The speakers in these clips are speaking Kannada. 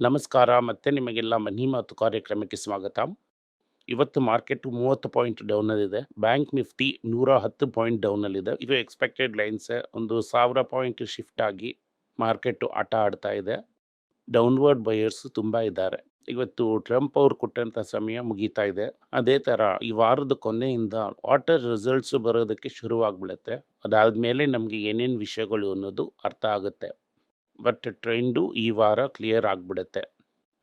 ನಮಸ್ಕಾರ ಮತ್ತೆ ನಿಮಗೆಲ್ಲ ಮನಿ ಮಾತು ಕಾರ್ಯಕ್ರಮಕ್ಕೆ ಸ್ವಾಗತ. ಇವತ್ತು ಮಾರ್ಕೆಟ್ ಮೂವತ್ತು ಪಾಯಿಂಟ್ ಡೌನಲ್ಲಿದೆ ಬ್ಯಾಂಕ್ ನಿಫ್ಟಿ ನೂರ ಹತ್ತು ಪಾಯಿಂಟ್ ಡೌನಲ್ಲಿದೆ ಇದು ಎಕ್ಸ್ಪೆಕ್ಟೆಡ್ ಲೈನ್ಸ್ ಒಂದು ಸಾವಿರ ಪಾಯಿಂಟ್ ಶಿಫ್ಟ್ ಆಗಿ ಮಾರ್ಕೆಟ್ ಆಟ ಆಡ್ತಾ ಇದೆ. ಡೌನ್ವರ್ಡ್ ಬಯರ್ಸ್ ತುಂಬ ಇದ್ದಾರೆ. ಇವತ್ತು ಟ್ರಂಪ್ ಅವರು ಕೊಟ್ಟಂತ ಸಮಯ ಮುಗೀತಾ ಇದೆ. ಅದೇ ಥರ ಈ ವಾರದ ಕೊನೆಯಿಂದ ವಾಟರ್ ರಿಸಲ್ಟ್ಸ್ ಬರೋದಕ್ಕೆ ಶುರುವಾಗ್ಬಿಡುತ್ತೆ. ಅದಾದ್ಮೇಲೆ ನಮಗೆ ಏನೇನು ವಿಷಯಗಳು ಅನ್ನೋದು ಅರ್ಥ ಆಗುತ್ತೆ. ಬಟ್ ಟ್ರೆಂಡು ಈ ವಾರ ಕ್ಲಿಯರ್ ಆಗ್ಬಿಡುತ್ತೆ.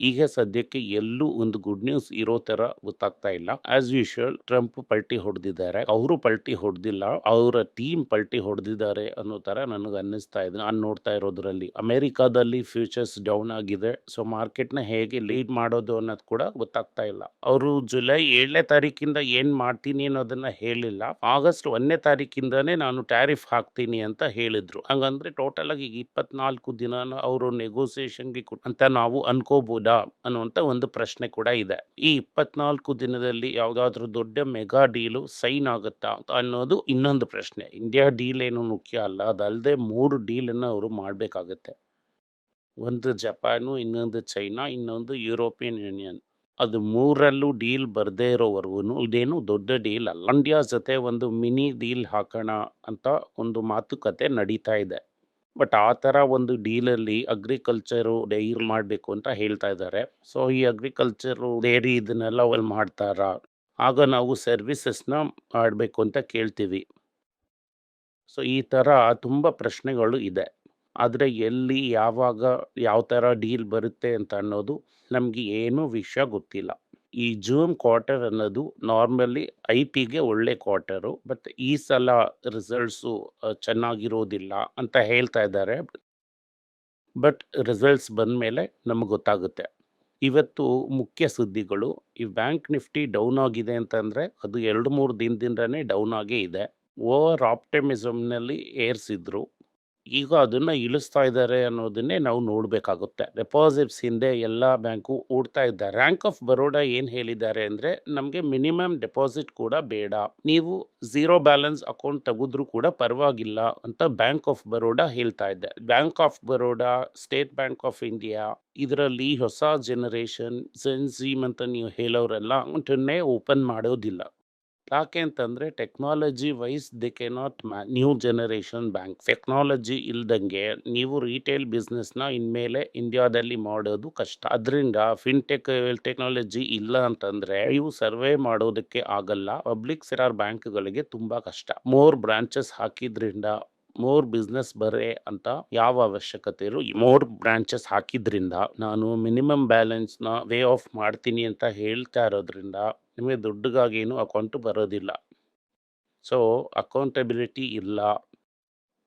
ಈಗ ಸದ್ಯಕ್ಕೆ ಎಲ್ಲೂ ಒಂದು ಗುಡ್ ನ್ಯೂಸ್ ಇರೋ ತರ ಗೊತ್ತಾಗ್ತಾ ಇಲ್ಲ. ಆಸ್ ಯೂಶುವಲ್ ಟ್ರಂಪ್ ಪಲ್ಟಿ ಹೊಡೆದಿದ್ದಾರೆ. ಅವರು ಪಲ್ಟಿ ಹೊಡೆದಿಲ್ಲ. ಅವರ ಟೀಮ್ ಪಲ್ಟಿ ಹೊಡೆದಿದ್ದಾರೆ ಅನ್ನೋ ತರ ನನಗೆ ಅನ್ನಿಸ್ತಾ ಇದೆ. ನಾನು ನೋಡ್ತಾ ಇರೋದ್ರಲ್ಲಿ. ಅಮೆರಿಕಾದಲ್ಲಿ ಫ್ಯೂಚರ್ಸ್ ಡೌನ್ ಆಗಿದೆ. ಸೊ ಮಾರ್ಕೆಟ್ನ ಹೇಗೆ ಲೀಡ್ ಮಾಡೋದು ಅನ್ನೋದು ಕೂಡ ಗೊತ್ತಾಗ್ತಾ ಇಲ್ಲ. ಅವರು ಜುಲೈ ಏಳನೇ ತಾರೀಕಿಂದ ಏನ್ ಮಾಡ್ತೀನಿ ಅನ್ನೋದನ್ನ ಹೇಳಿಲ್ಲ. ಆಗಸ್ಟ್ ಒಂದನೇ ತಾರೀಕಿಂದಾನೇ ನಾನು ಟ್ಯಾರಿಫ್ ಹಾಕ್ತೀನಿ ಅಂತ ಹೇಳಿದ್ರು. ಹಂಗಂದ್ರೆ ಟೋಟಲ್ ಆಗಿ ಇಪ್ಪತ್ನಾಲ್ಕು ದಿನ ಅವರು ನೆಗೋಸಿಯೇಷನ್ಗೆ ಅಂತ ನಾವು ಅನ್ಕೋಬಹುದಾ ಅನ್ನುವಂತ ಒಂದು ಪ್ರಶ್ನೆ ಕೂಡ ಇದೆ. ಈ ಇಪ್ಪತ್ನಾಲ್ಕು ದಿನದಲ್ಲಿ ಯಾವುದಾದ್ರೂ ದೊಡ್ಡ ಮೆಗಾ ಡೀಲು ಸೈನ್ ಆಗುತ್ತಾ ಅನ್ನೋದು ಇನ್ನೊಂದು ಪ್ರಶ್ನೆ. ಇಂಡಿಯಾ ಡೀಲ್ ಏನು ಮುಖ್ಯ ಅಲ್ಲ ಅದಲ್ಲದೆ ಮೂರು ಡೀಲನ್ನು ಅವರು ಮಾಡಬೇಕಾಗತ್ತೆ. ಒಂದು ಜಪಾನು, ಇನ್ನೊಂದು ಚೈನಾ, ಇನ್ನೊಂದು ಯುರೋಪಿಯನ್ ಯೂನಿಯನ್. ಅದು ಮೂರಲ್ಲೂ ಡೀಲ್ ಬರದೇ ಇರೋವರೆಗೂ ಇದೇನು ದೊಡ್ಡ ಡೀಲ್ ಅಲ್ಲ. ಇಂಡಿಯಾ ಜೊತೆ ಒಂದು ಮಿನಿ ಡೀಲ್ ಹಾಕೋಣ ಅಂತ ಒಂದು ಮಾತುಕತೆ ನಡೀತಾ ಇದೆ. ಬಟ್ ಆ ಥರ ಒಂದು ಡೀಲಲ್ಲಿ ಅಗ್ರಿಕಲ್ಚರು ಡೈರ್ ಮಾಡಬೇಕು ಅಂತ ಹೇಳ್ತಾ ಇದ್ದಾರೆ. ಸೊ, ಈ ಅಗ್ರಿಕಲ್ಚರು ಡೈರಿ ಇದನ್ನೆಲ್ಲ ಅವಲ್ಲಿ ಮಾಡ್ತಾರಾ? ಆಗ ನಾವು ಸರ್ವಿಸಸ್ನ ಮಾಡಬೇಕು ಅಂತ ಕೇಳ್ತೀವಿ. ಸೊ, ಈ ಥರ ತುಂಬ ಪ್ರಶ್ನೆಗಳು ಇದೆ. ಆದರೆ ಎಲ್ಲಿ ಯಾವಾಗ ಯಾವ ಥರ ಡೀಲ್ ಬರುತ್ತೆ ಅಂತ ಅನ್ನೋದು ನಮಗೆ ಏನೂ ವಿಷಯ ಗೊತ್ತಿಲ್ಲ. ಈ ಜೂನ್ ಕ್ವಾರ್ಟರ್ ಅನ್ನೋದು ನಾರ್ಮಲಿ ಐ ಪಿಗೆ ಒಳ್ಳೆ ಕ್ವಾರ್ಟರು ಬಟ್ ಈ ಸಲ ರಿಸಲ್ಟ್ಸು ಚೆನ್ನಾಗಿರೋದಿಲ್ಲ ಅಂತ ಹೇಳ್ತಾ ಇದ್ದಾರೆ. ಬಟ್ ರಿಸಲ್ಟ್ಸ್ ಬಂದ ಮೇಲೆ ನಮಗೆ ಗೊತ್ತಾಗುತ್ತೆ. ಇವತ್ತು ಮುಖ್ಯ ಸುದ್ದಿಗಳು, ಈ ಬ್ಯಾಂಕ್ ನಿಫ್ಟಿ ಡೌನ್ ಆಗಿದೆ ಅಂತಂದರೆ ಅದು ಎರಡು ಮೂರು ದಿನದಿಂದನೇ ಡೌನ್ ಆಗೇ ಇದೆ. ಓವರ್ ಆಪ್ಟಿಮಿಸಮ್ನಲ್ಲಿ ಏರ್ಸಿದ್ರು. ಈಗ ಅದನ್ನ ಇಳಿಸ್ತಾ ಇದ್ದಾರೆ ಅನ್ನೋದನ್ನೇ ನಾವು ನೋಡಬೇಕಾಗುತ್ತೆ. ಡೆಪಾಸಿಟ್ಸ್ ಹಿಂದೆ ಎಲ್ಲ ಬ್ಯಾಂಕು ಓಡ್ತಾ ಇದ್ದಾರೆ ರ್ಯಾಂಕ್ ಆಫ್ ಬರೋಡಾ ಏನು ಹೇಳಿದ್ದಾರೆ ಅಂದರೆ, ನಮಗೆ ಮಿನಿಮಮ್ ಡೆಪಾಸಿಟ್ ಕೂಡ ಬೇಡ. ನೀವು ಝೀರೋ ಬ್ಯಾಲೆನ್ಸ್ ಅಕೌಂಟ್ ತೆಗೆದ್ರೂ ಕೂಡ ಪರವಾಗಿಲ್ಲ ಅಂತ ಬ್ಯಾಂಕ್ ಆಫ್ ಬರೋಡಾ ಹೇಳ್ತಾ ಇದ್ದೆ bank of Baroda state bank of India ಇದರಲ್ಲಿ ಹೊಸ ಜನರೇಷನ್ ಜೆನ್ಝೀಮ್ ಅಂತ ನೀವು ಹೇಳೋರೆಲ್ಲ ಅಕೌಂಟನ್ನೇ ಓಪನ್ ಮಾಡೋದಿಲ್ಲ. ಯಾಕೆ ಅಂತಂದರೆ technology wise they K not new generation bank. Technology ಇಲ್ದಂಗೆ ನೀವು ರೀಟೇಲ್ ಬಿಸ್ನೆಸ್ನ ಇನ್ಮೇಲೆ ಇಂಡಿಯಾದಲ್ಲಿ ಮಾಡೋದು ಕಷ್ಟ. ಅದರಿಂದ ಫಿನ್ಟೆಕ್ ಟೆಕ್ನಾಲಜಿ ಇಲ್ಲ ಅಂತಂದರೆ ಇವು ಸರ್ವೆ ಮಾಡೋದಕ್ಕೆ ಆಗಲ್ಲ. ಪಬ್ಲಿಕ್ ಸೆಕ್ಟರ್ ಬ್ಯಾಂಕ್ಗಳಿಗೆ ತುಂಬ ಕಷ್ಟ. ಮೋರ್ ಬ್ರಾಂಚಸ್ ಹಾಕಿದ್ರಿಂದ ಮೋರ್ ಬಿಸ್ನೆಸ್ ಬರೇ ಅಂತ ಯಾವ ಅವಶ್ಯಕತೆ ಇರೋ ಮೋರ್ ಬ್ರಾಂಚಸ್ ಹಾಕಿದ್ರಿಂದ ನಾನು ಮಿನಿಮಮ್ ಬ್ಯಾಲೆನ್ಸ್ನ ವೇ ಆಫ್ ಮಾಡ್ತೀನಿ ಅಂತ ಹೇಳ್ತಾ ಇರೋದ್ರಿಂದ ನಿಮಗೆ ದುಡ್ಡುಗಾಗಿ ಏನು ಅಕೌಂಟ್ ಬರೋದಿಲ್ಲ. ಸೊ, ಅಕೌಂಟಬಿಲಿಟಿ ಇಲ್ಲ.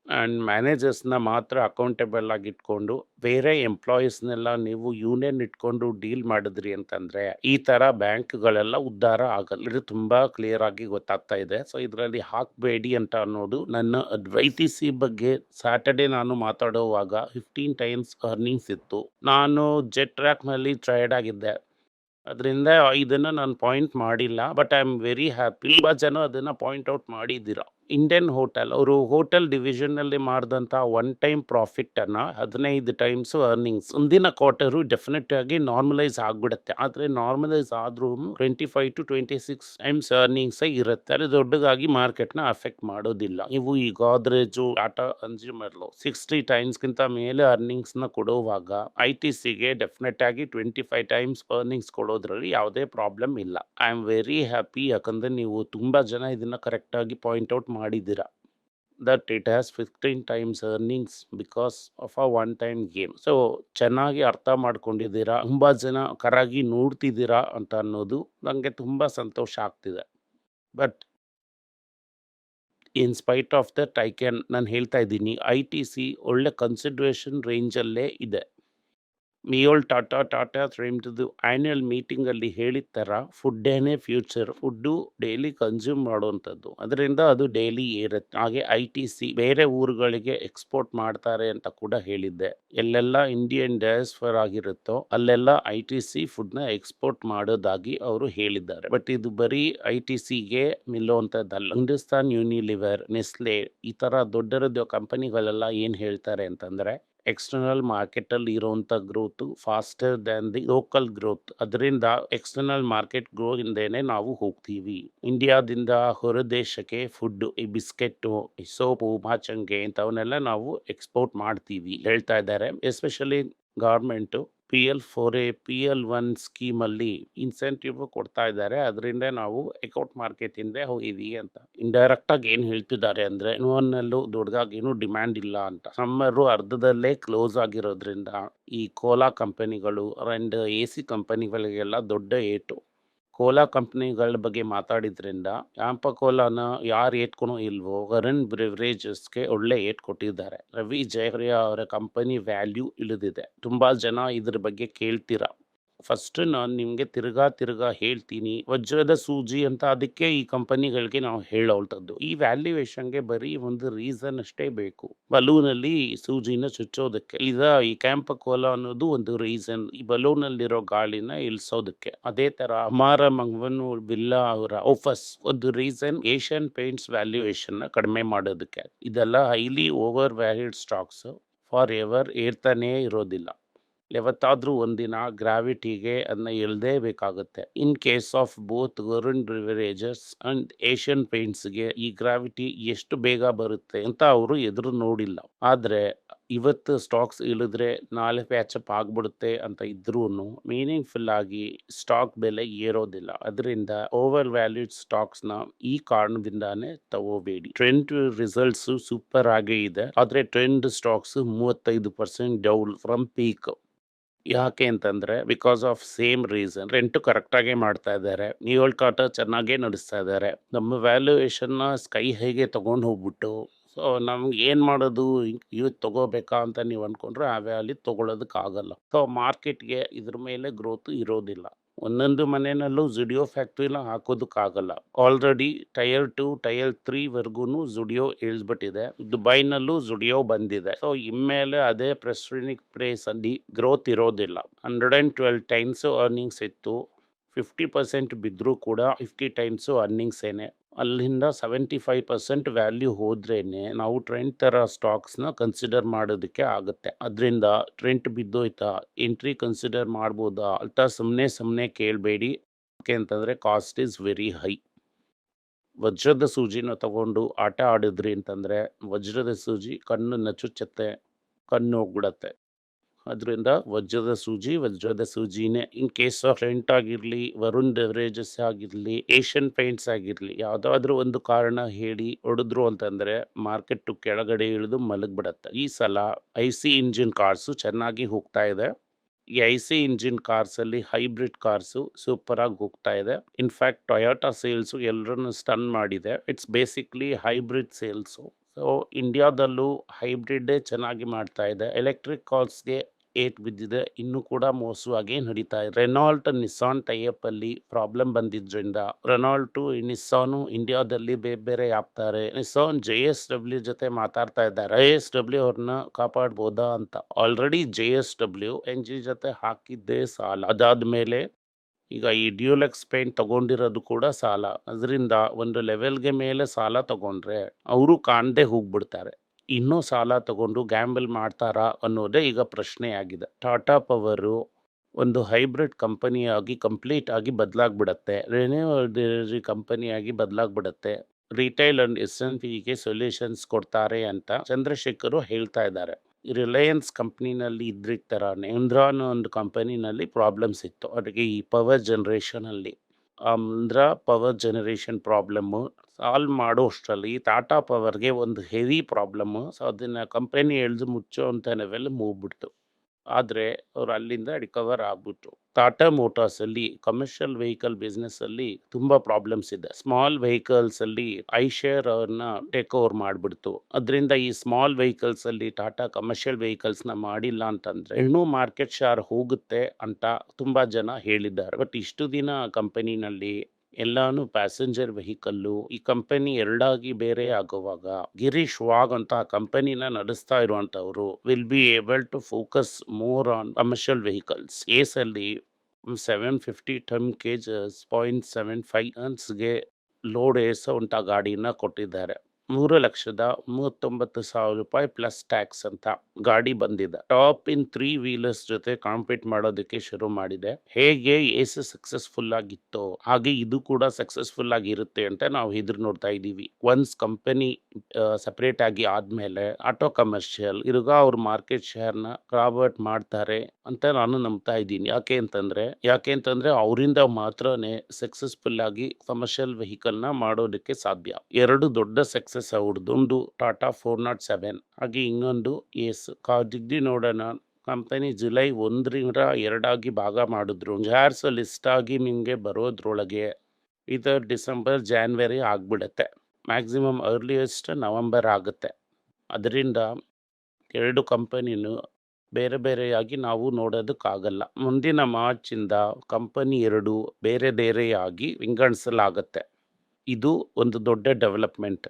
ಆ್ಯಂಡ್ ಮ್ಯಾನೇಜರ್ಸ್ನ ಮಾತ್ರ ಅಕೌಂಟೇಬಲ್ ಆಗಿ ಇಟ್ಕೊಂಡು ಬೇರೆ ಎಂಪ್ಲಾಯೀಸ್ನೆಲ್ಲ ನೀವು ಯೂನಿಯನ್ ಇಟ್ಕೊಂಡು ಡೀಲ್ ಮಾಡಿದ್ರಿ ಅಂತಂದರೆ, ಈ ಥರ ಬ್ಯಾಂಕ್ಗಳೆಲ್ಲ ಉದ್ಧಾರ ಆಗಲ್ಲ ಇದು ತುಂಬ ಕ್ಲಿಯರ್ ಆಗಿ ಗೊತ್ತಾಗ್ತಾ ಇದೆ. ಸೊ, ಇದರಲ್ಲಿ ಹಾಕಬೇಡಿ ಅಂತ ಅನ್ನೋದು ನನ್ನ ಅಡ್ವೈಟಿಸಿ ಬಗ್ಗೆ. ಸ್ಯಾಟರ್ಡೆ ನಾನು ಮಾತಾಡುವಾಗ ಫಿಫ್ಟೀನ್ ಟೈಮ್ಸ್ ಅರ್ನಿಂಗ್ಸ್ ಇತ್ತು. ನಾನು ಜೆಟ್ ಟ್ರ್ಯಾಕ್ನಲ್ಲಿ ಟ್ರೈಡ್ ಆಗಿದ್ದೆ. ಅದರಿಂದ ಇದನ್ನು ನಾನು ಪಾಯಿಂಟ್ ಮಾಡಿಲ್ಲ but I am very happy ತುಂಬ ಜನ ಅದನ್ನು ಪಾಯಿಂಟ್ ಔಟ್ ಮಾಡಿದ್ದೀರಾ? ಇಂಡಿಯನ್ ಹೋಟೆಲ್ ಅವರು ಹೋಟೆಲ್ ಡಿವಿಷನ್ನಲ್ಲಿ ಮಾಡಿದಂಥ ಒನ್ ಟೈಮ್ ಪ್ರಾಫಿಟನ್ನು ಹದಿನೈದು ಟೈಮ್ಸು ಅರ್ನಿಂಗ್ಸ್ ಮುಂದಿನ ಕ್ವಾರ್ಟರು ಡೆಫಿನೆಟ್ ಆಗಿ ನಾರ್ಮಲೈಸ್ ಆಗಿಬಿಡುತ್ತೆ. ಆದರೆ ನಾರ್ಮಲೈಸ್ ಆದರೂ twenty five to twenty six times earnings ಇರುತ್ತೆ. ಅದು ದೊಡ್ಡದಾಗಿ ಮಾರ್ಕೆಟ್ನ ಅಫೆಕ್ಟ್ ಮಾಡೋದಿಲ್ಲ. ನೀವು ಈ ಗೋದ್ರೇಜು, ಟಾಟಾ ಕನ್ಸ್ಯೂಮರ್ಲು ಸಿಕ್ಸ್ಟಿ ಟೈಮ್ಸ್ಗಿಂತ ಮೇಲೆ ಅರ್ನಿಂಗ್ಸ್ನ ಕೊಡುವಾಗ ಐ ಟಿ ಸಿಗೆ ಡೆಫಿನೆಟ್ ಆಗಿ ಟ್ವೆಂಟಿ ಫೈವ್ ಟೈಮ್ಸ್ ಅರ್ನಿಂಗ್ಸ್ ಕೊಡೋದ್ರಲ್ಲಿ ಯಾವುದೇ ಪ್ರಾಬ್ಲಮ್ ಇಲ್ಲ. ಐ ಆಮ್ ವೆರಿ ಹ್ಯಾಪಿ ಯಾಕಂದರೆ ನೀವು ತುಂಬ ಜನ ಇದನ್ನು ಕರೆಕ್ಟಾಗಿ ಪಾಯಿಂಟ್ ಔಟ್ ಮಾಡಿದ್ದೀರಾ? That it has fifteen times earnings because of a one time game so ಚೆನ್ನಾಗಿ ಅರ್ಥ ಮಾಡ್ಕೊಂಡಿದ್ದೀರಾ? ತುಂಬ ಜನ ಕರಾಗಿ ನೋಡ್ತಿದ್ದೀರಾ ಅಂತ ಅನ್ನೋದು ನನಗೆ ತುಂಬ ಸಂತೋಷ ಆಗ್ತಿದೆ. But in spite of that I can ನಾನು ಹೇಳ್ತಾ ಇದ್ದೀನಿ ಐ ಟಿ ಸಿ ಒಳ್ಳೆ ಕನ್ಸಿಡ್ರೇಷನ್ ರೇಂಜಲ್ಲೇ ಇದೆ. ಮಿಯೋಲ್ ಟಾಟಾ ಟಾಟಾ ಫ್ರೇಮ್ದು ಆ್ಯನ್ಯಲ್ ಮೀಟಿಂಗಲ್ಲಿ ಹೇಳಿದ ಥರ ಫುಡ್ಡೇನೇ ಫ್ಯೂಚರ್ ಫುಡ್ಡು ಡೈಲಿ ಕನ್ಸ್ಯೂಮ್ ಮಾಡುವಂಥದ್ದು. ಅದರಿಂದ ಅದು ಡೈಲಿ ಇರುತ್ತೆ ಹಾಗೆ ಐ ಟಿ ಸಿ ಬೇರೆ ಊರುಗಳಿಗೆ ಎಕ್ಸ್ಪೋರ್ಟ್ ಮಾಡ್ತಾರೆ ಅಂತ ಕೂಡ ಹೇಳಿದ್ದೆ. ಎಲ್ಲೆಲ್ಲ ಇಂಡಿಯನ್ ಡಯಾಸ್ಫರ್ ಆಗಿರುತ್ತೋ ಅಲ್ಲೆಲ್ಲ ಐ ಟಿ ಸಿ ಫುಡ್ನ ಎಕ್ಸ್ಪೋರ್ಟ್ ಮಾಡೋದಾಗಿ ಅವರು ಹೇಳಿದ್ದಾರೆ. ಬಟ್ ಇದು ಬರೀ ಐ ಟಿ ಸಿಗೆ ನಿಲ್ಲುವಂಥದ್ದಲ್ಲ. ಹಿಂದೂಸ್ತಾನ್ ಯೂನಿಲಿವರ್ ನೆಸ್ಲೆ ಈ ಥರ ದೊಡ್ಡ ದೊಡ್ಡ ಕಂಪನಿಗಳೆಲ್ಲ ಏನು ಹೇಳ್ತಾರೆ ಅಂತಂದರೆ ಎಕ್ಸ್ಟರ್ನಲ್ ಮಾರ್ಕೆಟಲ್ಲಿ ಇರೋವಂಥ growth faster than the local growth ಅದರಿಂದ ಎಕ್ಸ್ಟರ್ನಲ್ ಮಾರ್ಕೆಟ್ ಗ್ರೋ ಹಿಂದೆನೆ ನಾವು ಹೋಗ್ತೀವಿ. ಇಂಡಿಯಾದಿಂದ ಹೊರ ದೇಶಕ್ಕೆ ಫುಡ್ ಈ ಬಿಸ್ಕೆಟ್ಟು ಈ ಸೋಪು ಮಾಚಂಗೆ ಇಂಥವನ್ನೆಲ್ಲ ನಾವು ಎಕ್ಸ್ಪೋರ್ಟ್ ಮಾಡ್ತೀವಿ. ಹೇಳ್ತಾ ಇದ್ದಾರೆ. Especially government P L four A P L one ಸ್ಕೀಮಲ್ಲಿ incentive ಕೊಡ್ತಾ ಇದ್ದಾರೆ. ಅದರಿಂದ ನಾವು ಎಕೌಟ್ ಮಾರ್ಕೆಟಿಂದ ಹೋಗಿದ್ದೀವಿ ಅಂತ. ಇಂಡೈರೆಕ್ಟ್ ಆಗಿ ಏನು ಹೇಳ್ತಿದ್ದಾರೆ ಅಂದರೆ ಇನ್ನೊಂದಲ್ಲೂ ದೊಡ್ಡದಾಗಿ ಏನು ಡಿಮ್ಯಾಂಡ್ ಇಲ್ಲ ಅಂತ. ಸಮ್ಮರು ಅರ್ಧದಲ್ಲೇ ಕ್ಲೋಸ್ ಆಗಿರೋದ್ರಿಂದ, ಈ ಕೋಲಾ ಕಂಪನಿಗಳು ಅಂಡ್ ಎ ಸಿ ಕಂಪನಿಗಳಿಗೆಲ್ಲ ದೊಡ್ಡ ಏಟು. ಕೋಲಾ ಕಂಪ್ನಿಗಳ ಬಗ್ಗೆ ಮಾತಾಡಿದ್ರಿಂದ ಯಾಂಪ ಕೋಲಾನ ಯಾರು ಏಟ್ಕೊಳೋ ಇಲ್ವೋ ವರುಣ್ ಬ್ರಿವರೇಜಸ್ಗೆ ಒಳ್ಳೆ ಏಟ್ ಕೊಟ್ಟಿದ್ದಾರೆ. ರವಿ ಜಯಹರಿಯ ಅವರ ಕಂಪನಿ ವ್ಯಾಲ್ಯೂ ಇಳಿದಿದೆ. ತುಂಬ ಜನ ಇದ್ರ ಬಗ್ಗೆ ಕೇಳ್ತೀರಾ? ಫಸ್ಟ್ ನಾನು ನಿಮಗೆ ತಿರ್ಗಾ ತಿರ್ಗಾ ಹೇಳ್ತೀನಿ. ವಜ್ರದ ಸೂಜಿ ಅಂತ ಅದಕ್ಕೆ ಈ ಕಂಪನಿಗಳಿಗೆ ನಾವು ಹೇಳೋಳ್ತದ್ದು. ಈ ವ್ಯಾಲ್ಯೂಯೇಷನ್ಗೆ ಬರೀ ಒಂದು ರೀಸನ್ ಅಷ್ಟೇ ಬೇಕು. ಬಲೂನಲ್ಲಿ ಸೂಜಿನ ಚುಚ್ಚೋದಕ್ಕೆ, ಇದ ಈ ಕ್ಯಾಂಪ ಕೋಲಾ ಅನ್ನೋದು ಒಂದು ರೀಸನ್ ಈ ಬಲೂನಲ್ಲಿರೋ ಗಾಳಿನ ಇಳಿಸೋದಕ್ಕೆ. ಅದೇ ತರ ಅಮಾರ ಮಂಗವನು ಬಿಲ್ಲಾ ಅವರ ಓಫಸ್ ಒಂದು ರೀಸನ್ ಏಷ್ಯನ್ ಪೇಂಟ್ಸ್ ವ್ಯಾಲ್ಯೂಯೇಷನ್ ಕಡಿಮೆ ಮಾಡೋದಕ್ಕೆ. ಇದೆಲ್ಲ highly over valued stocks for ever ಏರ್ತಾನೇ ಇರೋದಿಲ್ಲ. ಯಾವತ್ತಾದ್ರೂ ಒಂದಿನ ಗ್ರಾವಿಟಿಗೆ ಅದನ್ನ ಎಳ್ದೇ ಬೇಕಾಗುತ್ತೆ. In case of both Varun beverages and Asian ಪೇಂಟ್ಸ್ಗೆ ಈ ಗ್ರಾವಿಟಿ ಎಷ್ಟು ಬೇಗ ಬರುತ್ತೆ ಅಂತ ಅವರು ಎದುರು ನೋಡಿಲ್ಲ. ಆದ್ರೆ ಇವತ್ತು ಸ್ಟಾಕ್ಸ್ ಇಳಿದ್ರೆ ನಾಳೆ ಪ್ಯಾಚಪ್ ಆಗ್ಬಿಡುತ್ತೆ ಅಂತ ಇದ್ರೂ ಮೀನಿಂಗ್ಫುಲ್ ಆಗಿ ಸ್ಟಾಕ್ ಬೆಲೆ ಏರೋದಿಲ್ಲ. ಅದರಿಂದ ಓವರ್ ವ್ಯಾಲ್ಯೂಡ್ ಸ್ಟಾಕ್ಸ್ನ ಈ ಕಾರಣದಿಂದಾನೇ ತಗೋಬೇಡಿ. ಟ್ರೆಂಡ್ ರಿಸಲ್ಟ್ಸ್ ಸೂಪರ್ ಆಗೇ ಇದೆ. ಆದ್ರೆ ಟ್ರೆಂಡ್ ಸ್ಟಾಕ್ಸ್ ಮೂವತ್ತೈದು ಪರ್ಸೆಂಟ್ ಡೌನ್ ಫ್ರಮ್ ಪೀಕ್. ಯಾಕೆ ಅಂತಂದರೆ because of same reason Trent ಕರೆಕ್ಟಾಗಿ ಮಾಡ್ತಾ ಇದ್ದಾರೆ. ನ್ಯೂಯಲ್ ಕಾಟ ಚೆನ್ನಾಗೇ ನಡೆಸ್ತಾ ಇದ್ದಾರೆ. ನಮ್ಮ ವ್ಯಾಲ್ಯೂಯೇಷನ್ನ ಸ್ಕೈ ಹೇಗೆ ತೊಗೊಂಡು ಹೋಗ್ಬಿಟ್ಟು ಸೊ ನಮ್ಗೆ ಏನು ಮಾಡೋದು? ಇವತ್ತು ತಗೋಬೇಕಾ ಅಂತ ನೀವು ಅಂದ್ಕೊಂಡ್ರೆ ಆ ವ್ಯಾಲ್ಯೂ ತೊಗೊಳೋದಕ್ಕಾಗಲ್ಲ. ಸೊ ಮಾರ್ಕೆಟ್ಗೆ ಇದ್ರ ಮೇಲೆ ಗ್ರೋತ್ ಇರೋದಿಲ್ಲ. ಒಂದೊಂದು ಮನೆಯಲ್ಲೂ ಜುಡಿಯೋ ಫ್ಯಾಕ್ಟ್ರಿನ ಹಾಕೋದಕ್ಕಾಗಲ್ಲ. ಆಲ್ರೆಡಿ ಟೈರ್ ಟು ಟೈರ್ ತ್ರೀವರೆಗೂ ಜುಡಿಯೋ ಇಳಿಸ್ಬಿಟ್ಟಿದೆ ದುಬೈನಲ್ಲೂ ಜುಡಿಯೋ ಬಂದಿದೆ. ಸೊ ಇನ್ಮೇಲೆ ಅದೇ ಪ್ರೆಸ್ಟ್ರಿನಿಕ್ ಪ್ಲೇಸ್ ಅಲ್ಲಿ ಗ್ರೋತ್ ಇರೋದಿಲ್ಲ. Hundred and twelve times earnings ಇತ್ತು. ಫಿಫ್ಟಿ ಪರ್ಸೆಂಟ್ ಬಿದ್ದರೂ ಕೂಡ ಫಿಫ್ಟಿ ಟೈಮ್ಸು ಅರ್ನಿಂಗ್ಸ್ ಏನೆ. ಅಲ್ಲಿಂದ ಸೆವೆಂಟಿ ಫೈವ್ ಪರ್ಸೆಂಟ್ ವ್ಯಾಲ್ಯೂ ಹೋದ್ರೇ ನಾವು ಟ್ರೆಂಡ್ ಥರ ಸ್ಟಾಕ್ಸ್ನ ಕನ್ಸಿಡರ್ ಮಾಡೋದಕ್ಕೆ ಆಗುತ್ತೆ. ಅದರಿಂದ ಟ್ರೆಂಟ್ ಬಿದ್ದೋಯ್ತಾ? ಎಂಟ್ರಿ ಕನ್ಸಿಡರ್ ಮಾಡ್ಬೋದಾ? ಅಂತ ಸುಮ್ಮನೆ ಸುಮ್ಮನೆ ಕೇಳಬೇಡಿ. ಯಾಕೆ ಅಂತಂದರೆ ಕಾಸ್ಟ್ ಈಸ್ ವೆರಿ ಹೈ ವಜ್ರದ ಸೂಜಿನ ತಗೊಂಡು ಆಟ ಆಡಿದ್ರಿ ಅಂತಂದರೆ ವಜ್ರದ ಸೂಜಿ ಕಣ್ಣು ಚುಚ್ಚತ್ತೆ ಕಣ್ಣು ಹೋಗ್ಬಿಡತ್ತೆ. ಅದರಿಂದ ವಜ್ರದ ಸೂಜಿ, ವಜ್ರದ ಸೂಜಿನೇ ಇನ್ ಕೇಸ್ ಆಫ್ ರೆಂಟ್ ಆಗಿರಲಿ, ವರುಣ್ ಬೆವರೇಜಸ್ ಆಗಿರಲಿ ಏಷ್ಯನ್ ಪೇಂಟ್ಸ್ ಆಗಿರಲಿ, ಯಾವುದಾದ್ರೂ ಒಂದು ಕಾರಣ ಹೇಳಿ ಹೊಡೆದ್ರು ಅಂತಂದರೆ ಮಾರ್ಕೆಟ್ ಕೆಳಗಡೆ ಇಳಿದು ಮಲಗಿಬಿಡತ್ತೆ. ಈ ಸಲ ಐ ಸಿ ಇಂಜಿನ್ ಕಾರ್ಸು ಚೆನ್ನಾಗಿ ಹೋಗ್ತಾ ಇದೆ. ಈ ಐ ಸಿ ಇಂಜಿನ್ ಕಾರ್ಸಲ್ಲಿ ಹೈಬ್ರಿಡ್ ಕಾರ್ಸು ಸೂಪರಾಗಿ ಹೋಗ್ತಾ ಇದೆ. ಇನ್ಫ್ಯಾಕ್ಟ್ ಟೊಯೋಟಾ ಸೇಲ್ಸು ಎಲ್ಲರನ್ನು ಸ್ಟನ್ ಮಾಡಿದೆ. It's basically hybrid sales so ಇಂಡಿಯಾದಲ್ಲೂ ಹೈಬ್ರಿಡ್ಡೇ ಚೆನ್ನಾಗಿ ಮಾಡ್ತಾ ಇದೆ. ಎಲೆಕ್ಟ್ರಿಕ್ ಕಾರ್ಸ್ಗೆ ಏಟ್ ಬಿದ್ದಿದೆ. ಇನ್ನೂ ಕೂಡ ಮೋಸವಾಗಿ ನಡೀತಾ ಇದೆ. ರೆನಾಲ್ಟ್ ನಿಸ್ಸಾನ್ ಟೈಅಪ್ ಅಲ್ಲಿ ಪ್ರಾಬ್ಲಮ್ ಬಂದಿದ್ರಿಂದ ರೆನಾಲ್ಟು, ನಿಸ್ಸಾನು ಇಂಡಿಯಾದಲ್ಲಿ ಬೇರೆ ಬೇರೆ ಆಗ್ತಾರೆ ನಿಸ್ಸಾನ್ ಜೆ ಎಸ್ ಡಬ್ಲ್ಯೂ ಜೊತೆ ಮಾತಾಡ್ತಾ ಇದ್ದಾರೆ. ಜೆ ಎಸ್ ಡಬ್ಲ್ಯೂ ಅವ್ರನ್ನ ಕಾಪಾಡ್ಬೋದಾ ಅಂತ. Already J S W N G ಜೊತೆ ಹಾಕಿದ್ದೇ ಸಾಲ. ಅದಾದ್ಮೇಲೆ ಈಗ ಈ ಡ್ಯೂಲೆಕ್ಸ್ ಪೇಂಟ್ ತಗೊಂಡಿರೋದು ಕೂಡ ಸಾಲ. ಅದರಿಂದ ಒಂದು ಲೆವೆಲ್ಗೆ ಮೇಲೆ ಸಾಲ ತಗೊಂಡ್ರೆ ಅವರು ಕಾಣದೆ ಹೋಗ್ಬಿಡ್ತಾರೆ. ಇನ್ನೂ ಸಾಲ ತಗೊಂಡು ಗ್ಯಾಂಬಲ್ ಮಾಡ್ತಾರಾ ಅನ್ನೋದೇ ಈಗ ಪ್ರಶ್ನೆ ಆಗಿದೆ ಟಾಟಾ ಪವರು ಒಂದು ಹೈಬ್ರಿಡ್ ಕಂಪನಿಯಾಗಿ ಕಂಪ್ಲೀಟ್ ಆಗಿ ಬದಲಾಗ್ಬಿಡತ್ತೆ. ರೆನ್ಯೂವಲ್ ಕಂಪನಿಯಾಗಿ ಬದಲಾಗ್ಬಿಡತ್ತೆ. ರಿಟೈಲ್ ಅಂಡ್ ಎಸ್ ಎನ್ ಪಿಗೆ ಸೊಲ್ಯೂಷನ್ಸ್ ಕೊಡ್ತಾರೆ ಅಂತ ಚಂದ್ರಶೇಖರ್ ಹೇಳ್ತಾ ಇದ್ದಾರೆ. ರಿಲಯನ್ಸ್ ಕಂಪ್ನಿನಲ್ಲಿ ಇದ್ರಿದ ಥರನೇ ಇಂದ್ರಾನ್ ಒಂದು ಕಂಪನಿನಲ್ಲಿ ಪ್ರಾಬ್ಲಮ್ಸ್ ಇತ್ತು ಅದಕ್ಕೆ ಈ ಪವರ್ ಜನ್ರೇಷನಲ್ಲಿ. ಅಂದ್ರ ಪವರ್ ಜನರೇಷನ್ ಪ್ರಾಬ್ಲಮ್ಮು ಸಾಲ್ವ್ ಮಾಡೋ ಅಷ್ಟರಲ್ಲಿ ಟಾಟಾ ಪವರ್ಗೆ ಒಂದು ಹೆವಿ ಪ್ರಾಬ್ಲಮ್ಮು ಸೊ, ಅದನ್ನು ಕಂಪನಿ ಎಳ್ದು ಮುಚ್ಚೋ ಅಂತ ನಾವೆಲ್ಲ ಮೂಗ್ಬಿಡ್ತು ಆದರೆ, ಅವ್ರು ಅಲ್ಲಿಂದ ರಿಕವರ್ ಆಗ್ಬಿಟ್ರು. ಟಾಟಾ ಮೋಟಾರ್ಸಲ್ಲಿ ಕಮರ್ಷಿಯಲ್ ವೆಹಿಕಲ್ ಬಿಸ್ನೆಸ್ಸಲ್ಲಿ ತುಂಬ ಪ್ರಾಬ್ಲಮ್ಸ್ ಇದೆ. ಸ್ಮಾಲ್ ವೆಹಿಕಲ್ಸಲ್ಲಿ ಐಶೇರ್ ಅವ್ರನ್ನ ಟೇಕ್ ಓವರ್ ಮಾಡಿಬಿಡ್ತು. ಅದರಿಂದ ಈ ಸ್ಮಾಲ್ ವೆಹಿಕಲ್ಸಲ್ಲಿ ಟಾಟಾ ಕಮರ್ಷಿಯಲ್ ವೆಹಿಕಲ್ಸ್ನ ಮಾಡಿಲ್ಲ ಅಂತಂದರೆ ಇನ್ನೂ ಮಾರ್ಕೆಟ್ ಶೇರ್ ಹೋಗುತ್ತೆ ಅಂತ ತುಂಬ ಜನ ಹೇಳಿದ್ದಾರೆ. ಬಟ್ ಇಷ್ಟು ದಿನ ಕಂಪನಿನಲ್ಲಿ ಎಲ್ಲಾನು ಪ್ಯಾಸೆಂಜರ್ ವೆಹಿಕಲ್ಲು, ಈ ಕಂಪನಿ ಎರಡಾಗಿ ಬೇರೆ ಆಗುವಾಗ ಗಿರೀಶ್ ವಾಗ್ ಅಂತ ಕಂಪನಿನ ನಡೆಸ್ತಾ ಇರುವಂತವರು will be able to focus more on commercial vehicles Ace ಅಲ್ಲಿ seven fifty ton kgs point seven five ಟನ್ಸ್ಗೆ load ಏರ್ಸೋಂಥ ಗಾಡಿನ ಕೊಟ್ಟಿದ್ದಾರೆ. ಮೂರು ಲಕ್ಷದ ಮೂವತ್ತೊಂಬತ್ತು ಸಾವಿರ ರೂಪಾಯಿ ಪ್ಲಸ್ ಟ್ಯಾಕ್ಸ್ ಅಂತ ಗಾಡಿ ಬಂದಿದೆ. ಟಾಪ್ ಇನ್ ತ್ರೀ ವೀಲರ್ಸ್ ಜೊತೆ ಕಾಂಪೀಟ್ ಮಾಡೋದಕ್ಕೆ ಶುರು ಮಾಡಿದೆ. ಹೇಗೆ ಏಸು ಸಕ್ಸಸ್ಫುಲ್ ಆಗಿತ್ತು ಹಾಗೆ ಇದು ಕೂಡ ಸಕ್ಸಸ್ಫುಲ್ ಆಗಿರುತ್ತೆ ಅಂತ ನಾವು ಎದುರು ನೋಡ್ತಾ ಇದ್ದೀವಿ. ಒನ್ಸ್ ಕಂಪನಿ ಸಪರೇಟ್ ಆಗಿ ಆದ್ಮೇಲೆ ಆಟೋ ಕಮರ್ಷಿಯಲ್ ಇರುಗ ಅವ್ರ ಮಾರ್ಕೆಟ್ ಶೇರ್ನ ಕ್ರಾಬರ್ಟ್ ಮಾಡ್ತಾರೆ ಅಂತ ನಾನು ನಂಬ್ತಾ ಇದ್ದೀನಿ. ಯಾಕೆ ಅಂತಂದ್ರೆ ಯಾಕೆ ಅಂತಂದ್ರೆ ಅವರಿಂದ ಮಾತ್ರನೇ ಸಕ್ಸಸ್ಫುಲ್ ಆಗಿ ಕಮರ್ಷಿಯಲ್ ವೆಹಿಕಲ್ನ ಮಾಡೋದಕ್ಕೆ ಸಾಧ್ಯ. ಎರಡು ದೊಡ್ಡ ಸಕ್ಸಸ್ ಅವ್ರದ್ದು ಒಂದು ಟಾಟಾ ಫೋರ್ ನಾಟ್ ಸೆವೆನ್. ಹಾಗೆ ಇನ್ನೊಂದು ಎಸ್ ಕಾದಿದ್ದಿ ನೋಡೋಣ. ಕಂಪನಿ ಜುಲೈ ಒಂದರಿಂದ ಎರಡಾಗಿ ಭಾಗ ಮಾಡಿದ್ರು. ಜಾರ್ಸ್ ಲಿಸ್ಟ್ ಆಗಿ ನಿಮಗೆ ಬರೋದ್ರೊಳಗೆ ಇದು ಡಿಸೆಂಬರ್, ಜಾನ್ವರಿ ಆಗ್ಬಿಡುತ್ತೆ. ಮ್ಯಾಕ್ಸಿಮಮ್ ಅರ್ಲಿಯೆಸ್ಟ್ ನವಂಬರ್ ಆಗುತ್ತೆ. ಅದರಿಂದ ಎರಡು ಕಂಪನಿನೂ ಬೇರೆ ಬೇರೆಯಾಗಿ ನಾವು ನೋಡೋದಕ್ಕಾಗಲ್ಲ. ಮುಂದಿನ ಮಾರ್ಚಿಂದ ಕಂಪನಿ ಎರಡು ಬೇರೆ ಬೇರೆಯಾಗಿ ವಿಂಗಡಿಸಲಾಗುತ್ತೆ. ಇದು ಒಂದು ದೊಡ್ಡ ಡೆವಲಪ್ಮೆಂಟ್.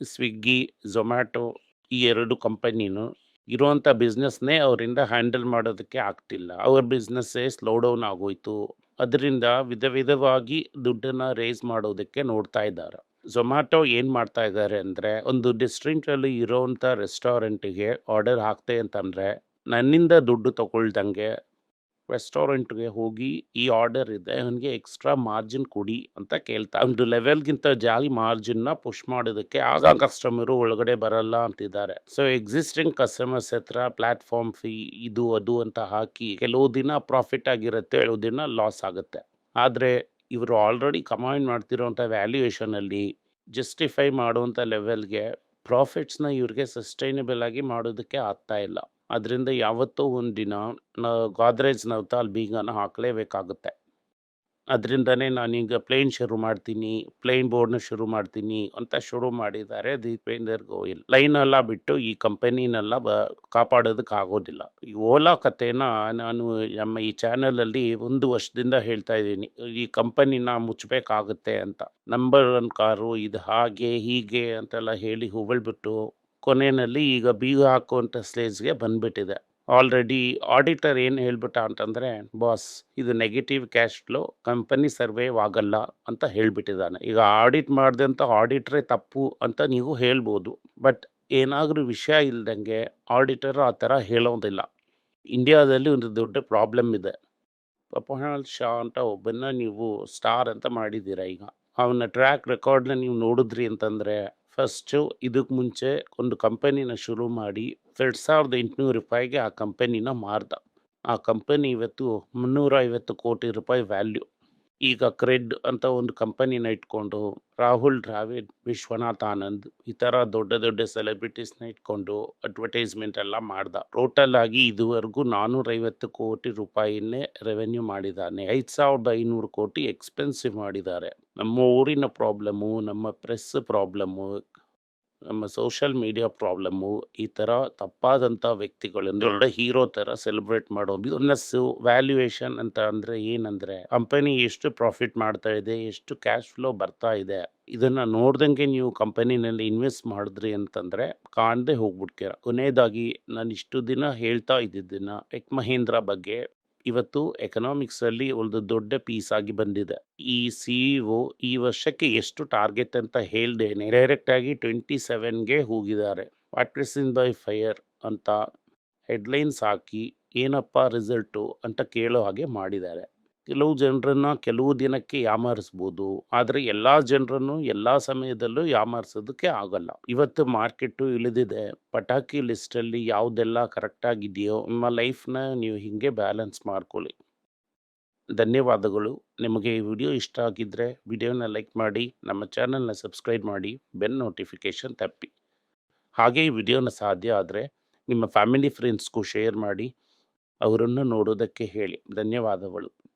ಸ್ವಿಗ್ಗಿ ಝೊಮ್ಯಾಟೊ ಈ ಎರಡು ಕಂಪನಿನೂ ಇರುವಂಥ ಬಿಸ್ನೆಸ್ನೇ ಅವರಿಂದ ಹ್ಯಾಂಡಲ್ ಮಾಡೋದಕ್ಕೆ ಆಗ್ತಿಲ್ಲ. ಅವ್ರ ಬಿಸ್ನೆಸ್ಸೇ ಸ್ಲೋ ಡೌನ್ ಆಗೋಯ್ತು. ಅದರಿಂದ ವಿಧ ವಿಧವಾಗಿ ದುಡ್ಡನ್ನು ರೇಸ್ ಮಾಡೋದಕ್ಕೆ ನೋಡ್ತಾ ಇದ್ದಾರೆ. ಝೊಮ್ಯಾಟೊ ಏನು ಮಾಡ್ತಾ ಇದ್ದಾರೆ ಅಂದರೆ ಒಂದು ಡಿಸ್ಟ್ರಿಕ್ಟಲ್ಲಿ ಇರೋವಂಥ ರೆಸ್ಟೋರೆಂಟಿಗೆ ಆರ್ಡರ್ ಹಾಕ್ತೆ ಅಂತಂದರೆ ನನ್ನಿಂದ ದುಡ್ಡು ತಗೊಳ್ದಂಗೆ ರೆಸ್ಟೋರೆಂಟ್ಗೆ ಹೋಗಿ ಈ ಆರ್ಡರ್ ಇದೆ, ನನಗೆ ಎಕ್ಸ್ಟ್ರಾ ಮಾರ್ಜಿನ್ ಕೊಡಿ ಅಂತ ಕೇಳ್ತಾ, ಒಂದು ಲೆವೆಲ್ಗಿಂತ ಜಾಲಿ ಮಾರ್ಜಿನ್ನ ಪುಷ್ ಮಾಡೋದಕ್ಕೆ ಆಗ ಕಸ್ಟಮರು ಒಳಗಡೆ ಬರಲ್ಲ ಅಂತಿದ್ದಾರೆ. ಸೊ, ಎಕ್ಸಿಸ್ಟಿಂಗ್ ಕಸ್ಟಮರ್ಸ್ ಹತ್ರ ಪ್ಲಾಟ್ಫಾರ್ಮ್ ಫೀ, ಇದು, ಅದು ಅಂತ ಹಾಕಿ ಕೆಲವು ದಿನ ಪ್ರಾಫಿಟ್ ಆಗಿರುತ್ತೆ, ಕೆಲವು ದಿನ ಲಾಸ್ ಆಗುತ್ತೆ. ಆದರೆ, ಇವರು ಆಲ್ರೆಡಿ ಕಮಾಂಡ್ ಮಾಡ್ತಿರೋಂಥ ವ್ಯಾಲ್ಯೂಯೇಷನಲ್ಲಿ ಜಸ್ಟಿಫೈ ಮಾಡುವಂಥ ಲೆವೆಲ್ಗೆ ಪ್ರಾಫಿಟ್ಸ್ನ ಇವ್ರಿಗೆ ಸಸ್ಟೈನಬಲ್ ಆಗಿ ಮಾಡೋದಕ್ಕೆ ಆಗ್ತಾ ಇಲ್ಲ. ಅದರಿಂದ ಯಾವತ್ತೋ ಒಂದಿನ ನ ಗಾದ್ರೇಜ್ ಅಲ್ಲಿ ಬೀಗನ ಹಾಕಲೇಬೇಕಾಗುತ್ತೆ. ಅದರಿಂದನೇ ನಾನೀಗ ಪ್ಲೇನ್ ಶುರು ಮಾಡ್ತೀನಿ, ಪ್ಲೇನ್ ಬೋರ್ಡ್ನ ಶುರು ಮಾಡ್ತೀನಿ ಅಂತ ಶುರು ಮಾಡಿದ್ದಾರೆ ದೀಪೇಂದರ್ ಗೋಯಲ್. ಲೈನ್ ಎಲ್ಲ ಬಿಟ್ಟು ಈ ಕಂಪನಿನೆಲ್ಲ ಬ ಕಾಪಾಡೋದಕ್ಕೆ ಆಗೋದಿಲ್ಲ ಈ ಓಲಾ ಕಥೆನ ನಾನು ನಮ್ಮ ಈ ಚಾನಲಲ್ಲಿ ಒಂದು ವರ್ಷದಿಂದ ಹೇಳ್ತಾ ಇದ್ದೀನಿ. ಈ ಕಂಪನಿನ ಮುಚ್ಚಬೇಕಾಗುತ್ತೆ ಅಂತ. ನಂಬರ್ ಒನ್ ಕಾರು ಇದು ಹಾಗೆ ಹೀಗೆ ಅಂತೆಲ್ಲ ಹೇಳಿ ಹುಬಳ್ಬಿಟ್ಟು ಕೊನೆಯಲ್ಲಿ ಈಗ ಬೀಗ ಹಾಕುವಂಥ ಸ್ಟೇಜ್ಗೆ ಬಂದ್ಬಿಟ್ಟಿದೆ. ಆಲ್ರೆಡಿ ಆಡಿಟರ್ ಏನು ಹೇಳ್ಬಿಟ್ಟ ಅಂತಂದರೆ, ಬಾಸ್, ಇದು negative cash flow, company survive ಆಗಲ್ಲ ಅಂತ ಹೇಳ್ಬಿಟ್ಟಿದ್ದಾನೆ. ಈಗ ಆಡಿಟ್ ಮಾಡಿದಂಥ ಆಡಿಟ್ರೇ ತಪ್ಪು ಅಂತ ನೀವು ಹೇಳ್ಬೋದು. ಬಟ್ ಏನಾದರೂ ವಿಷಯ ಇಲ್ದಂಗೆ ಆಡಿಟರ್ ಆ ಥರ ಹೇಳೋದಿಲ್ಲ. ಇಂಡಿಯಾದಲ್ಲಿ ಒಂದು ದೊಡ್ಡ ಪ್ರಾಬ್ಲಮ್ ಇದೆ. ಪಪಹಾಲ್ ಶಾ ಅಂತ ಒಬ್ಬನ ನೀವು ಸ್ಟಾರ್ ಅಂತ ಮಾಡಿದ್ದೀರಾ ಈಗ? ಅವನ ಟ್ರ್ಯಾಕ್ ರೆಕಾರ್ಡ್ನ ನೀವು ನೋಡಿದ್ರಿ ಅಂತಂದರೆ ಫಸ್ಟು ಇದಕ್ಕೆ ಮುಂಚೆ ಒಂದು ಕಂಪನಿನ ಶುರು ಮಾಡಿ ಎರಡು ಸಾವಿರದ ಎಂಟುನೂರು ರೂಪಾಯಿಗೆ ಆ ಕಂಪನಿನ ಮಾರ್ದ. ಆ ಕಂಪನಿ ಇವತ್ತು ಮುನ್ನೂರ ಐವತ್ತು ಕೋಟಿ ರೂಪಾಯಿ ವ್ಯಾಲ್ಯೂ ಈಗ ಕ್ರೆಡ್ ಅಂತ ಒಂದು ಕಂಪನಿನ ಇಟ್ಕೊಂಡು, ರಾಹುಲ್ ದ್ರಾವಿಡ್, ವಿಶ್ವನಾಥ್ ಆನಂದ್ ಈ ಥರ ದೊಡ್ಡ ದೊಡ್ಡ ಸೆಲೆಬ್ರಿಟೀಸ್ನ ಇಟ್ಕೊಂಡು ಅಡ್ವರ್ಟೈಸ್ಮೆಂಟ್ ಎಲ್ಲ ಮಾಡ್ದ. ಟೋಟಲ್ ಆಗಿ ಇದುವರೆಗೂ ನಾನ್ನೂರೈವತ್ತು ಕೋಟಿ ರೂಪಾಯಿನೇ ರೆವೆನ್ಯೂ ಮಾಡಿದ್ದಾನೆ ಐದು ಸಾವಿರದ ಐನೂರು ಕೋಟಿ ಎಕ್ಸ್ಪೆನ್ಸಿವ್ ಮಾಡಿದ್ದಾರೆ. ನಮ್ಮ ಊರಿನ ಪ್ರಾಬ್ಲಮ್ಮು ನಮ್ಮ ಪ್ರೆಸ್ ಪ್ರಾಬ್ಲಮ್ಮು ನಮ್ಮ ಸೋಷಲ್ ಮೀಡಿಯಾ ಪ್ರಾಬ್ಲಮ್ಮು, ಈ ಥರ ತಪ್ಪಾದಂಥ ವ್ಯಕ್ತಿಗಳನ್ನು ಒಳ್ಳೆ ಹೀರೋ ಥರ ಸೆಲೆಬ್ರೇಟ್ ಮಾಡೋ ಬಿಸ್ನೆಸ್ಸು, ವ್ಯಾಲ್ಯೂಯೇಷನ್ ಅಂತ ಅಂದರೆ ಏನಂದರೆ, ಕಂಪನಿ ಎಷ್ಟು ಪ್ರಾಫಿಟ್ ಮಾಡ್ತಾ ಇದೆ, ಎಷ್ಟು ಕ್ಯಾಶ್ ಫ್ಲೋ ಬರ್ತಾ ಇದೆ, ಇದನ್ನು ನೋಡ್ದಂಗೆ ನೀವು ಕಂಪನಿನಲ್ಲಿ ಇನ್ವೆಸ್ಟ್ ಮಾಡಿದ್ರಿ ಅಂತಂದರೆ ಕಾಣದೆ ಹೋಗ್ಬಿಡ್ತೀರ. ಕೊನೆಯದಾಗಿ ನಾನು ಇಷ್ಟು ದಿನ ಹೇಳ್ತಾ ಇದ್ದಿದ್ದನ್ನು ಟೆಕ್ ಮಹೇಂದ್ರ ಬಗ್ಗೆ ಇವತ್ತು ಎಕನಾಮಿಕ್ಸಲ್ಲಿ ಒಂದು ದೊಡ್ಡ ಪೀಸ್ ಆಗಿ ಬಂದಿದೆ. ಈ ಸಿ ಒ ಈ ವರ್ಷಕ್ಕೆ ಎಷ್ಟು ಟಾರ್ಗೆಟ್ ಅಂತ ಹೇಳ್ದೇನೆ ಡೈರೆಕ್ಟ್ ಆಗಿ ಟ್ವೆಂಟಿ ಸೆವೆನ್ಗೆ ಹೋಗಿದ್ದಾರೆ. ಇನ್ ಬೈ ಫೈರ್ ಅಂತ ಹೆಡ್ಲೈನ್ಸ್ ಹಾಕಿ ಏನಪ್ಪ ರಿಸಲ್ಟು ಅಂತ ಕೇಳೋ ಹಾಗೆ ಮಾಡಿದ್ದಾರೆ. ಕೆಲವು ಜನರನ್ನು ಕೆಲವು ದಿನಕ್ಕೆ ಯಾಮಾರಿಸ್ಬೋದು. ಆದರೆ ಎಲ್ಲ ಜನರನ್ನು ಎಲ್ಲ ಸಮಯದಲ್ಲೂ ಯಾಮಾರಿಸೋದಕ್ಕೆ ಆಗಲ್ಲ. ಇವತ್ತು ಮಾರ್ಕೆಟು ಇಳಿದಿದೆ. ಪಟಾಕಿ ಲಿಸ್ಟಲ್ಲಿ ಯಾವುದೆಲ್ಲ ಕರೆಕ್ಟಾಗಿದೆಯೋ ನಿಮ್ಮ ಲೈಫ್ನ ನೀವು ಹೀಗೆ ಬ್ಯಾಲೆನ್ಸ್ ಮಾಡ್ಕೊಳ್ಳಿ. ಧನ್ಯವಾದಗಳು. ನಿಮಗೆ ಈ ವಿಡಿಯೋ ಇಷ್ಟ ಆಗಿದ್ದರೆ ವಿಡಿಯೋನ ಲೈಕ್ ಮಾಡಿ, ನಮ್ಮ ಚಾನಲ್ನ ಸಬ್ಸ್ಕ್ರೈಬ್ ಮಾಡಿ, ಬೆಲ್ ನೋಟಿಫಿಕೇಷನ್ ತಪ್ಪಿ. ಹಾಗೆ ಈ ವಿಡಿಯೋನ ಸಾಧ್ಯ ಆದರೆ ನಿಮ್ಮ ಫ್ಯಾಮಿಲಿ ಫ್ರೆಂಡ್ಸ್ಗೂ ಶೇರ್ ಮಾಡಿ, ಅವರನ್ನು ನೋಡೋದಕ್ಕೆ ಹೇಳಿ. ಧನ್ಯವಾದಗಳು.